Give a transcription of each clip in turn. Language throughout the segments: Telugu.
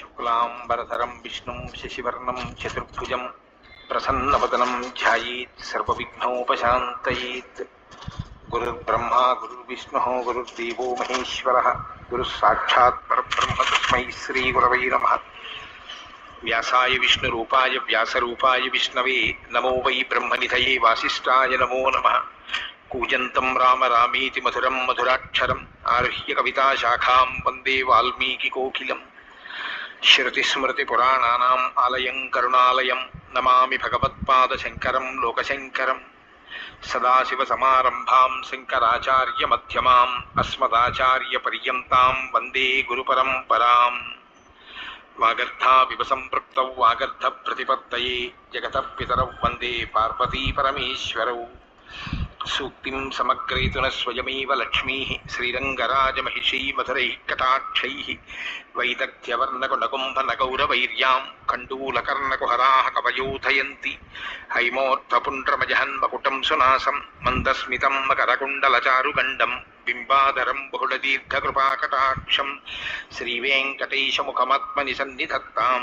शुक्लांबरधरम विष्णु, शशिवर्ण, चतुर्भुज, प्रसन्नवदनं ध्यायेत् ध्यानोपात गुरुर्ब्रह्मा, गुरुर्विष्णुः, गुरुर्देवो महेश्वरः गुरुः साक्षात् परब्रह्म तस्मै श्रीगुरवै नमः। व्यासाय विष्णुरूपाय, व्यासरूपाय विष्णवे, नमो वै ब्रह्म ब्रह्मनिधये वासिष्ठाय नमो नमः। कूजन्तं राम रामीति मधुरं मधुराक्षरम्, आरुह्य कविताशाखां वंदे वाल्मीकिकोकिलम्। శృతిస్మృతిపురాణానాం ఆలయం కరుణాలయం నమామి భగవత్పాదశంకరం లోకశంకరం సదాశివసమారంభాం శంకరాచార్యమధ్యమాం అస్మదాచార్యపర్యంతాం వందే గురుపరంపరాం. వాగర్థావివ సంపృక్తౌ వాగర్థప్రతిపత్తయే జగత పితరౌ వందే పార్వతీపరమేశ్వరౌ సూక్తిం సమగ్రేతున స్వయమేవ లక్ష్మీ శ్రీరంగరాజమహిషీ మధురై కటాక్షై వైదగ్ధ్యవర్ణకుణకుంభనగౌరవైర్యాం కండూలకర్ణకుహరా కవయోధయంతి హైమోర్థపుండ్రమజహన్మకుటం సునాసం మందస్మితం మకరకుండలచారుగండం బింబాధరం బహుళదీర్ఘకృపాకటాక్షం శ్రీవేంకటేశముఖమాత్మని సన్నిధత్తాం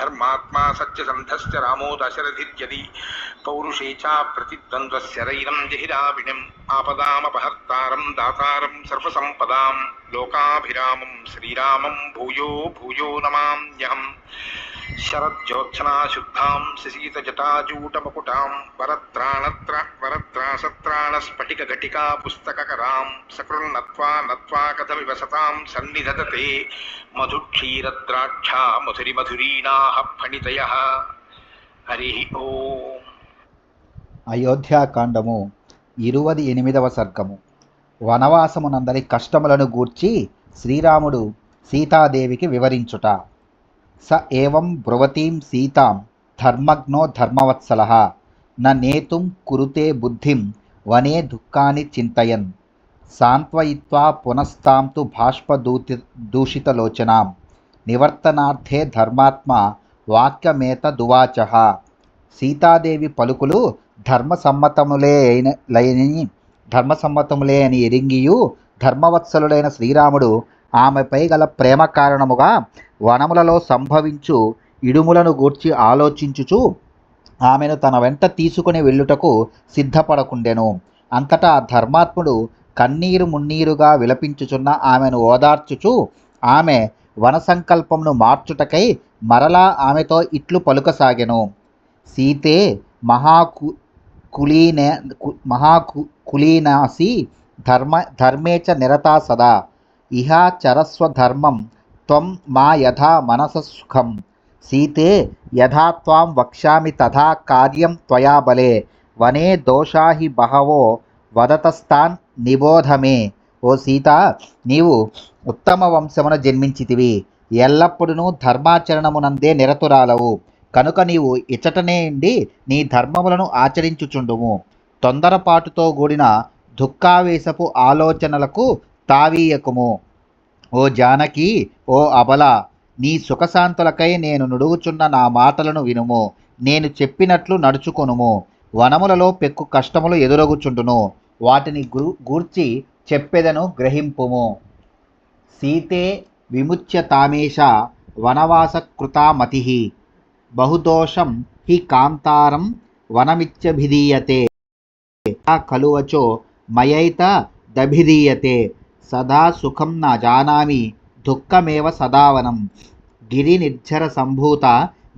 ధర్మాత్మా సత్యసంధస్ రామో దశరథిర్యది పౌరుషే చా ప్రతిద్వంద్వస్య రైరం జహిరావిణిం ఆపదామపహర్తారం దాతారం సర్వసంపదాం లోకాభిరామం శ్రీరామం భూయో భూయో నమామ్యహం శరజ్యోత్సనా శుద్ధాం శశీతజటాజూటమకుటాం వరత్రాణత్ర వరత్రాసత్రాణ స్ఫటిక ఘటికా పుస్తకకరాం సకృన్నత్వా నత్వా కథమివ సతాం సన్నిధతతే మధుక్షీరద్రాక్షా మధురి మధురీణాహ ఫణితయ హరి ఓం అయోధ్యాకాండము ఇరువది ఎనిమిదవ సర్గము. వనవాసమునందరి కష్టములను గూర్చి శ్రీరాముడు సీతాదేవికి వివరించుట. స ఏవం బ్రువతీం సీతాం ధర్మగ్నో ధర్మవత్సల. న నేతుం కురుతే బుద్ధిం వనే దుఃఖాని చింతయన్. సాంత్వయిత్వా పునస్తాం తు బాష్పదూతి దూషితలోచనాం. నివర్తనార్థే ధర్మాత్మ వాక్యమేత దువాచ. సీతాదేవి పలుకులు ధర్మసమ్మతములే అయిన లయని ధర్మసమ్మతములే అని ఎరింగియు ధర్మవత్సలుడైన శ్రీరాముడు ఆమెపై గల ప్రేమ కారణముగా వనములలో సంభవించు ఇడుములను గూర్చి ఆలోచించుచు ఆమెను తన వెంట తీసుకుని వెళ్ళుటకు సిద్ధపడకుండెను. అంతటా ధర్మాత్ముడు కన్నీరు మున్నీరుగా విలపించుచున్న ఆమెను ఓదార్చుచు ఆమె వన సంకల్పమును మార్చుటకై మరలా ఆమెతో ఇట్లు పలుకసాగెను. సీతే మహాకు కులీనే కు- మహాకు కులీనాసి ధర్మ ధర్మేచ నిరతా సదా. ఇహ త్వం మా యథా మనస సుఖం. సీతే యథా త్వాం వక్ష్యామి తథా కార్యం త్వయా బలే. వనే దోషా హి బహవో వదతస్థాన్ నిబోధమే. ఓ సీత నీవు ఉత్తమ వంశమున జన్మించితివి. ఎల్లప్పుడూ ధర్మాచరణమునందే నిరతురాలవు. కనుక నీవు ఇచటనే నీ ధర్మములను ఆచరించుచుండుము. తొందరపాటుతో కూడిన దుఃఖావేశపు ఆలోచనలకు తావీయకుము. ఓ జానకి ఓ అబల నీ సుఖశాంతులకై నేను నుడుగుచున్న నా మాటలను వినుము. నేను చెప్పినట్లు నడుచుకొనుము. వనములలో పెక్కు కష్టములు ఎదురగుచుండును. వాటిని గూర్చి చెప్పెదను గ్రహింపుము. సీతే విముచ్య తామేష వనవాస కృతామతి బహుదోషం హి కాంతారం వనమిచ్చభిధీయతే కలువచో మయైత దభిధీయతే. సదా సుఖం న జానామి దుఃఖమేవ సదావనం. గిరి నిర్జర సంభూత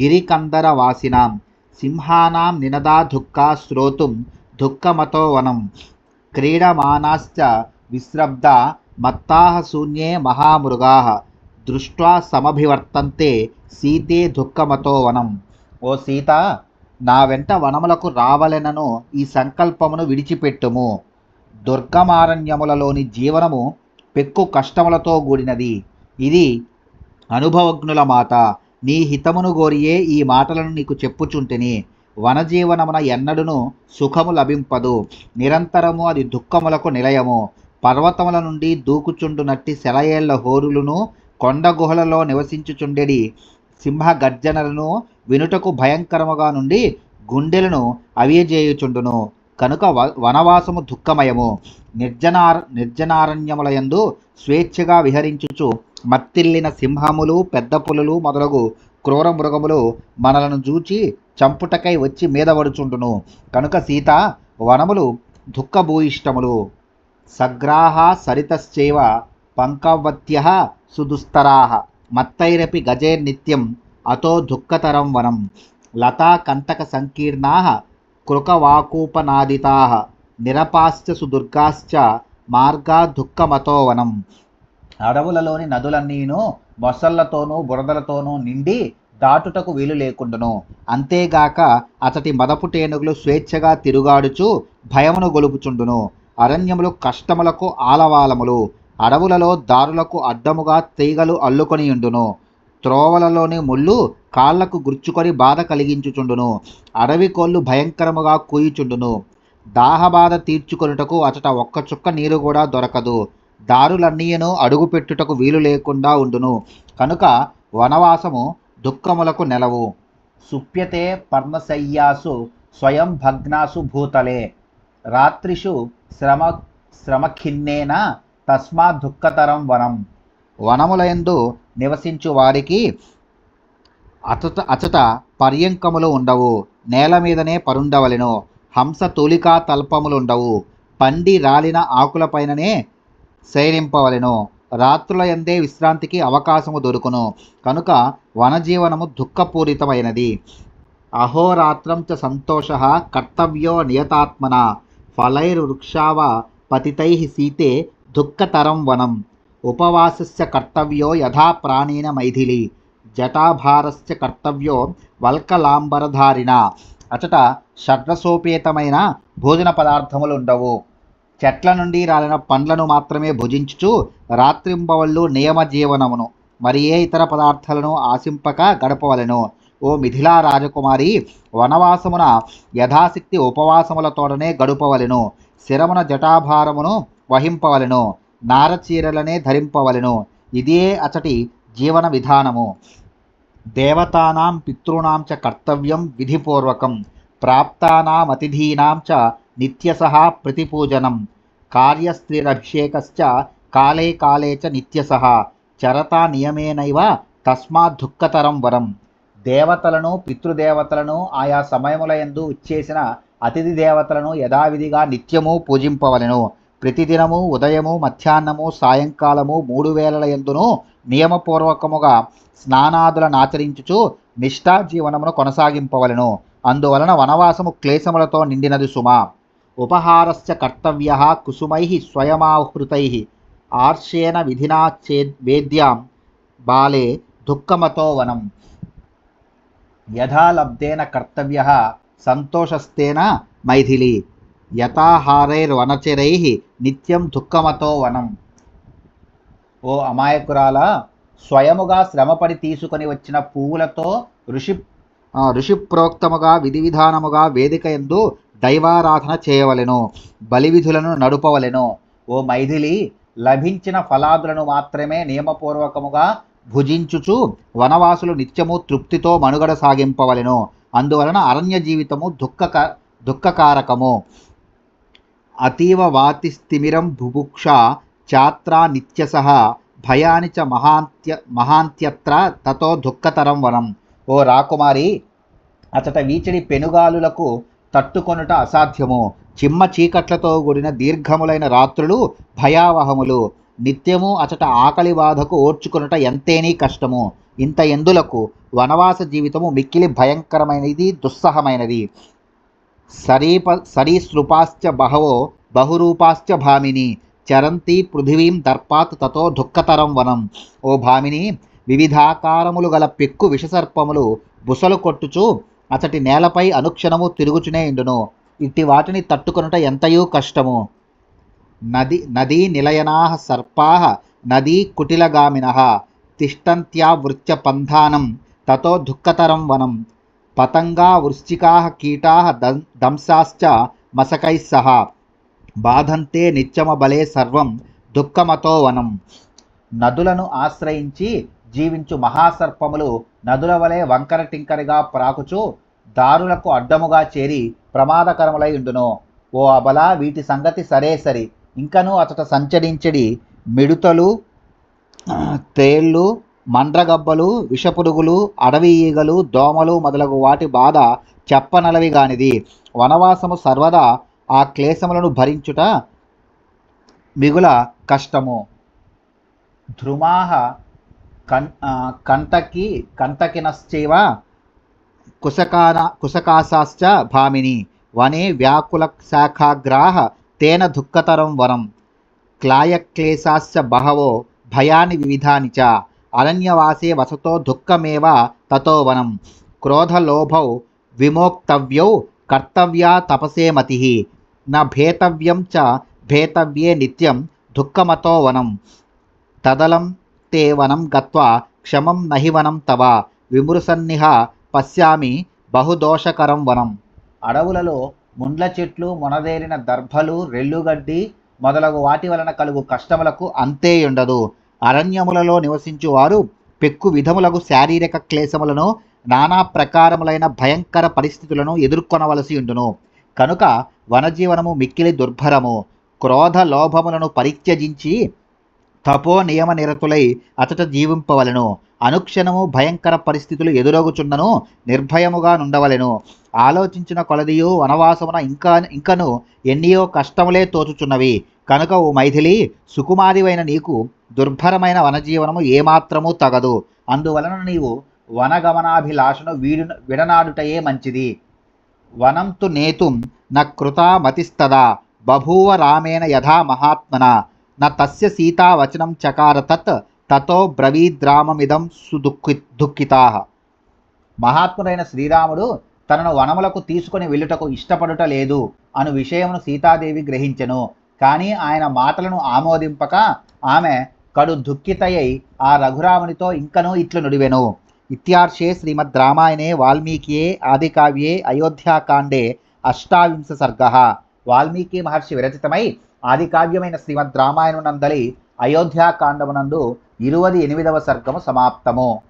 గిరికందర వాసినాం. సింహానాం నినదా దుఃఖా శ్రోతుం దుఃఖమతో వనం. క్రీడమానాశ్చ విశ్రబ్ద మత్తాహ శూన్యే మహామృగాः. దృష్ట్వా సమభివర్తంతే సీతే దుఃఖమతో వనం. ఓ సీత నా వెంట వనములకు రావలెనను ఈ సంకల్పమును విడిచిపెట్టుము. దుర్గమారణ్యములలోని జీవనము పెక్కు కష్టములతో కూడినది. ఇది అనుభవజ్ఞుల మాట నీ హితమును గోరియే ఈ మాటలను నీకు చెప్పుచుంటిని. వనజీవనమున ఎన్నడును సుఖము లభింపదు. నిరంతరము అది దుఃఖములకు నిలయము. పర్వతముల నుండి దూకుచుండునట్టి సెలయేళ్ళ హోరులను కొండ గుహలలో నివసించుచుండెడి. సింహ గర్జనలను వినుటకు భయంకరముగా నుండి గుండెలను అవియజేయుచుండును. కనుక వ వనవాసము దుఃఖమయము. నిర్జనార నిర్జనారణ్యములయందు స్వేచ్ఛగా విహరించుచు మత్తిల్లిన సింహములు పెద్ద పులులు మొదలగు క్రూర మృగములు మనలను చూచి చంపుటకై వచ్చి మీదపడుచుండును. కనుక సీత వనములు దుఃఖభూయిష్టములు. సగ్రాహ సరితశ్చైవ పంకవత్య సుదుస్తరాహ. మత్తైరపి గజైర్నిత్యం అతో దుఃఖతరం వనం. లతా కంతక సంకీర్ణా కృకవాకూపనాదితా నిరపాశ్చ సుదుర్గాశ్చ మార్గా దుఃఖమతో వనం అడవులలోని నదులన్నీను బొసళ్ళతోనూ బురదలతోనూ నిండి దాటుటకు వీలు లేకుండును. అంతేగాక అతటి మదపుటేనుగులు స్వేచ్ఛగా తిరుగాడుచు భయమును గొలుపుచుండును. అరణ్యములు కష్టములకు ఆలవాలములు. అడవులలో దారులకు అడ్డముగా తీగలు అల్లుకొనియుండును. త్రోవలలోని ముళ్ళు కాళ్ళకు గుర్చుకొని బాధ కలిగించుచుండును. అడవి కోళ్ళు భయంకరముగా కూయుచుండును. దాహబాధ తీర్చుకొనుటకు అచట ఒక్క చుక్క నీరు కూడా దొరకదు. దారులన్నీయను అడుగుపెట్టుటకు వీలు లేకుండా ఉండును. కనుక వనవాసము దుఃఖములకు నెలవు. సుప్యతే పర్ణశయ్యాసు స్వయం భగ్నాసు భూతలే. రాత్రిషు శ్రమ శ్రమఖిన్నేన తస్మా దుఃఖతరం వనం. వనములయందు నివసించు వారికి అచట అచట పర్యంకములు ఉండవు. నేల మీదనే పరుండవలెను. హంస తొలికా తల్పములుండవు పండి రాలిన ఆకులపైననే శయనింపవలెను రాత్రుల ఎందే విశ్రాంతికి అవకాశము దొరుకును. కనుక వనజీవనము దుఃఖపూరితమైనది. అహోరాత్రం చ సంతోష కర్తవ్యో నియతాత్మన. ఫలైర్వృక్షావ పతితై సీతే దుఃఖతరం వనం. ఉపవాసస్య కర్తవ్యో యథా ప్రాణీన మైథిలి. జటాభారస్య కర్తవ్యో వల్కలాంబరధారిణ. అచట షడ్రసోపేతమైన భోజన పదార్థములు ఉండవు. చెట్ల నుండి రాలిన పండ్లను మాత్రమే భుజించుచు రాత్రింబవళ్ళు నియమ జీవనమును మరి ఏ ఇతర పదార్థాలను ఆశింపక గడపవలెను. ఓ మిథిలా రాజకుమారి వనవాసమున యథాశక్తి ఉపవాసములతోడనే గడుపవలను. శిరమున జటాభారమును వహింపవలెను. నారచీరలనే ధరింపవలెను. ఇదే అచటి జీవన విధానము. దేవతానాం పితॄణాం చ కర్తవ్యం విధిపూర్వకం ప్రాప్తానామతిథీనాం చ నిత్యసహ ప్రతిపూజనం కార్యస్త్రీరభిషేకశ్చ కాలే కాలే చ నిత్యసహ చరతా నియమేనైవ తస్మాత్ దుఃఖతరం వరం. దేవతలను పితృదేవతలను ఆయా సమయములయందు ఇచ్చేసిన అతిథి దేవతలను యథావిధిగా నిత్యము పూజింపవలను. ప్రతిదినము ఉదయము మధ్యాహ్నము సాయంకాలము మూడు వేలల ఎందును నియమపూర్వకముగా స్నానాదులను ఆచరించుచు నిష్ఠా జీవనమును కొనసాగింపవలెను. అందువలన వనవాసము క్లేశములతో నిండినది సుమా. ఉపహారస్య కర్తవ్య కుసుమై స్వయమాహృతై. ఆర్షేణ విధినా చే వేద్యాం బాలే దుఃఖమతో వనం. యథాలబ్ధేన కర్తవ్య సంతోషస్తేన మైథిలి. యథాహారైర్వనచరై నిత్యం దుఃఖమతో వనం. ఓ అమాయకురాల స్వయముగా శ్రమపడి తీసుకొని వచ్చిన పువ్వులతో ఋషి ఋషిప్రోక్తముగా విధి విధానముగా వేదిక ఎందు దైవారాధన చేయవలెను బలి విధులను నడుపవలెను. ఓ మైథిలి లభించిన ఫలాదులను మాత్రమే నియమపూర్వకముగా భుజించుచు వనవాసులు నిత్యము తృప్తితో మనుగడ సాగింపవలెను. అందువలన అరణ్య జీవితము దుఃఖక దుఃఖకారకము. అతీవ వాతిస్థిమిరం బుభుక్ష చాత్రా నిత్యసహ భయాని చ మహాంత్య మహాంత్యత్ర తతో దుఃఖతరం వనం. ఓ రాకుమారి అచట వీచడి పెనుగాలులకు తట్టుకొనుట అసాధ్యము. చిమ్మ చీకట్లతో కూడిన దీర్ఘములైన రాత్రులు భయావహములు. నిత్యము అచట ఆకలి బాధకు ఓర్చుకునుట ఎంతేనీ కష్టము. ఇంత ఎందులకు? వనవాస జీవితము మిక్కిలి భయంకరమైనది దుస్సహమైనది. సరీప సరీసృపాశ్చ బహవో బహురూపాశ్చ భామిని చరంతి పృథివీం దర్పాత్ తతో దుఃఖతరం వనం. ఓ భామిని వివిధాకారములు గల పెక్కు విషసర్పములు బుసలు కొట్టుచు అతటి నేలపై అనుక్షణము తిరుగుచునే ఇండును ఇట్టి వాటిని తట్టుకొనుట ఎంతయూ కష్టము. నది నదీ నిలయనా సర్పా నదీ కుటిలగామిన తిష్టంత్యా వృత్య పంధానం తతో దుఃఖతరం వనం. పతంగా వృశ్చికా కీటా దంశాశ్చ మసకై సహా. బాధంతే నిత్యమబలే సర్వం దుఃఖమతో వనం. నదులను ఆశ్రయించి జీవించు మహాసర్పములు నదుల వలె వంకర టింకరగా ప్రాకుచు దారులకు అడ్డముగా చేరి ప్రమాదకరములై ఉండును. ఓ అబల వీటి సంగతి సరే సరి. ఇంకనూ అతట సంచరించడి మిడుతలు తేళ్ళు మండ్రగబ్బలు విషపురుగులు అడవి ఈగలు దోమలు మొదలగు వాటి బాధ చెప్పనలవిగానిది వనవాసము సర్వదా ఆ క్లేశములను భరించుట మిగుల కష్టము. ధ్రుమాహ కన్ కంటకి కంటకినశ్చేవ కుశకాన కుశకాశాశ్చ భామిని. వనే వ్యాకుల శాఖాగ్రాహ తేన దుఃఖతరం వనం క్లాయక్లేశాశ్చ బహవో భయాని వివిధాని చ అరణ్యవాసే వసతో దుఃఖమేవ తతో వనం క్రోధలోభౌ విమోక్తవ్యౌ కర్తవ్యా తపసే మతి న భేతవ్యం చ భేతవ్యే నిత్యం దుఃఖమతో వనం తదలం తే వనం గత్వా క్షమం నహి వనం తవ విమృసన్నిహ పశ్యామి బహుదోషకరం వనం అడవులలో ముండ్ల చెట్లు మొనదేరిన దర్భలు రెల్లుగడ్డి మొదలగు వాటి వలన కలుగు కష్టములకు అంతే ఉండదు। అరణ్యములలో నివసించువారు పెక్కు విధములకు శారీరక క్లేశములను నానా ప్రకారములైన భయంకర పరిస్థితులను ఎదుర్కొనవలసి ఉండును. కనుక వనజీవనము మిక్కిలి దుర్భరము. క్రోధ లోభములను పరిత్యజించి తపో నియమ నిరతులై అతట జీవింపవలెను. అనుక్షణము భయంకర పరిస్థితులు ఎదురగుచున్నను నిర్భయముగా నుండవలెను. ఆలోచించిన కొలదియు వనవాసమున ఇంకా ఇంకను ఎన్నియో కష్టములే తోచుచున్నవి. కనుక ఓ మైథిలి సుకుమారివైన నీకు దుర్భరమైన వనజీవనము ఏమాత్రము తగదు. అందువలన నీవు వనగమనాభిలాషను వీడు విడనాడుటయే మంచిది. వనంతు నేతుం న కృతా మతిస్తదా బభూవ రామేణ యథా మహాత్మన. న తస్య సీతా వచనం చకార తత్ తతో బ్రవీద్రామమిదం సుదుఃఖి దుఃఖితా. మహాత్ముడైన శ్రీరాముడు తనను వనములకు తీసుకొని వెళ్ళుటకు ఇష్టపడుట లేదు. అను విషయమును సీతాదేవి గ్రహించెను. కానీ ఆయన మాటలను ఆమోదింపక ఆమె కడు దుఃఖితయై ఆ రఘురామునితో ఇంకనూ ఇట్లు నుడివెను. ఇత్యార్షే శ్రీమద్ రామాయణే వాల్మీకియే ఆదికావ్యే అయోధ్యాకాండే అష్టావింశ సర్గ. వాల్మీకి మహర్షి విరచితమై ఆదికావ్యమైన శ్రీమద్ రామాయణమునందలి అయోధ్యాకాండమునందు ఇరువది ఎనిమిదవ సర్గము సమాప్తము.